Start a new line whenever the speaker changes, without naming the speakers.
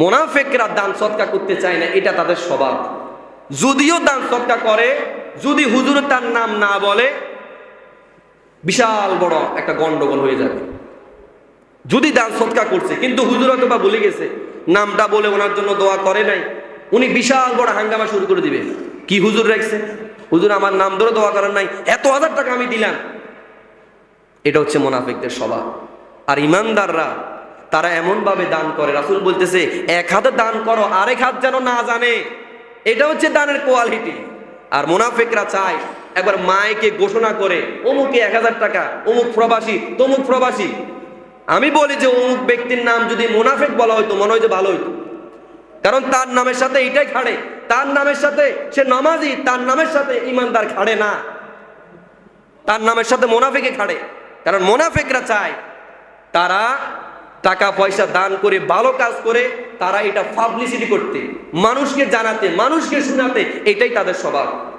মোনাফেকরা দান সৎকা করতে চায় না, এটা তাদের স্বভাব। যদিও দান সৎকা করে, যদি হুজুর তার নাম না বলে, বিশাল বড় একটা গন্ডগোল হয়ে যাবে। যদি দান সৎকা করছে, কিন্তু হুজুর বা ভুলে গেছে, নামটা বলে ওনার জন্য দোয়া করে নাই, উনি বিশাল বড় হাঙ্গামা শুরু করে দিবে। কি হুজুর রাখছে? হুজুর, আমার নাম ধরে দোয়া করার নাই, এত হাজার টাকা আমি দিলাম। এটা হচ্ছে মোনাফিকদের স্বভাব। আর ইমানদাররা তারা এমনভাবে দান করে। রাসুল বলতেছে, এক হাতে দান করো, আরেক হাত যেন না জানে। এটা হচ্ছে দানের কোয়ালিটি। আর মোনাফিকরা চায়, একবার মায়কে ঘোষণা করে, অমুকে এক হাজার টাকা, অমুক প্রবাসী, তমুক প্রবাসী। আমি বলি যে, অমুক ব্যক্তির নাম যদি মোনাফেক বলা হয়তো মনে হয় যে ভালো হইতো। কারণ তার নামের সাথে এটাই খাড়ে। তার নামের সাথে সে নামাজি, তার নামের সাথে ইমানদার খাড়ে না। তার নামের সাথে মোনাফেকে খাড়ে। কারণ মোনাফেকরা চায়, তারা টাকা পয়সা দান করে, ভালো কাজ করে, তারা এটা পাবলিসিটি করতে, মানুষকে জানাতে, মানুষকে শোনাতে, এটাই তাদের স্বভাব।